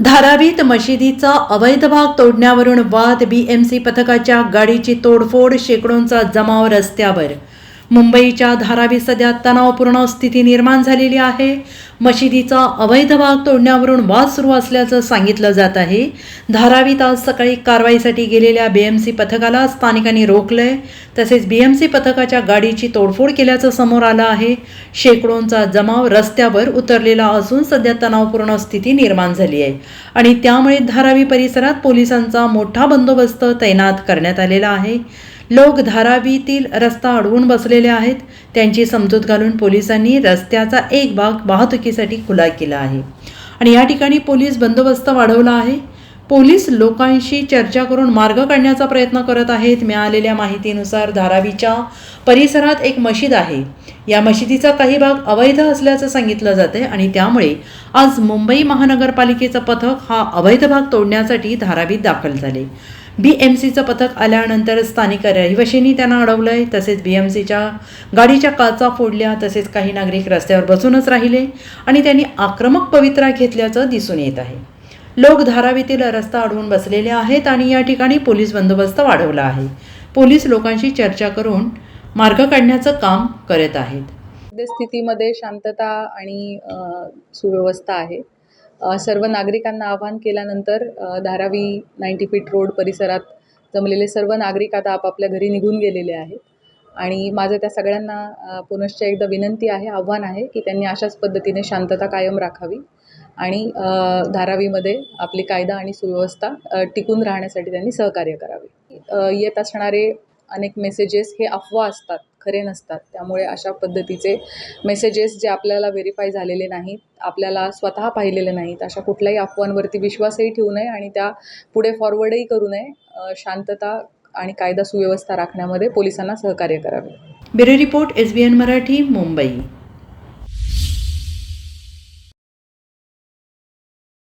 धारावीत मशिदीचा अवैध भाग तोडण्यावरून वाद बीएमसी पथकाच्या गाडीची तोडफोड शेकडोंचा जमाव रस्त्यावर. मुंबईच्या धारावी सध्या तणावपूर्ण स्थिती निर्माण झालेली आहे. मशिदीचा अवैध भाग तोडण्यावरून वाद सुरू असल्याचं सांगितलं जात आहे. धारावीत आज सकाळी कारवाईसाठी गेलेल्या बीएमसी पथकाला स्थानिकांनी रोखलंय. तसेच बीएमसी पथकाच्या गाडीची तोडफोड केल्याचं समोर आलं आहे. शेकडोंचा जमाव रस्त्यावर उतरलेला असून सध्या तणावपूर्ण स्थिती निर्माण झाली आहे. आणि त्यामुळे धारावी परिसरात पोलिसांचा मोठा बंदोबस्त तैनात करण्यात आलेला आहे. लोक धारावीतील रस्ता अडवून बसलेले आहेत. त्यांची समजूत घालून पोलिसांनी रस्त्याचा एक भाग वाहतुकीसाठी खुला केला आहे. आणि या ठिकाणी पोलीस बंदोबस्त वाढवला आहे. पोलीस लोकांशी चर्चा करून मार्ग काढण्याचा प्रयत्न करत आहेत. मिळालेल्या माहितीनुसार धारावीच्या परिसरात एक मशीद आहे. या मशिदीचा काही भाग अवैध असल्याचं सांगितलं जाते आणि त्यामुळे आज मुंबई महानगरपालिकेचं पथक हा अवैध भाग तोडण्यासाठी धारावीत दाखल झाले. बी एम सीचं पथक आल्यानंतर स्थानिक रहिवाशींनी त्यांना अडवलंय. तसेच बी एम सीच्या गाडीच्या काचा फोडल्या. तसेच काही नागरिक रस्त्यावर बसूनच राहिले आणि त्यांनी आक्रमक पवित्रा घेतल्याचं दिसून येत आहे. लोक धारावीतील रस्ता अडवून बसलेले आहेत आणि या ठिकाणी पोलीस बंदोबस्त वाढवला आहे. पोलीस लोकांशी चर्चा करून मार्ग काढण्याचं काम करत आहेत. सद्यस्थितीमध्ये शांतता आणि सुव्यवस्था आहे. सर्व नागरिकांना आवाहन केल्यानंतर धारावी नाईन्टी फीट रोड परिसरात जमलेले सर्व नागरिक आता आपापल्या घरी निघून गेलेले आहेत. आणि माझं त्या सगळ्यांना पुनश्च एकदा विनंती आहे आव्हान आहे की त्यांनी अशाच पद्धतीने शांतता कायम राखावी आणि धारावीमध्ये आपली कायदा आणि सुव्यवस्था टिकून राहण्यासाठी त्यांनी सहकार्य करावे. येत असणारे अनेक मेसेजेस हे अफवा असतात. खरे नसतात. त्यामुळे अशा पद्धतीचे मेसेजेस जे आपल्याला व्हेरीफाय झालेले नाहीत आपल्याला स्वतः पाहिलेले नाहीत अशा कुठल्याही अफवांवरती विश्वासही ठेवू नये आणि त्या पुढे फॉरवर्डही करू नये. शांतता आणि कायदा सुव्यवस्था राखण्यामध्ये पोलिसांना सहकार्य करावे. Bureau report S B N Marathi Mumbai.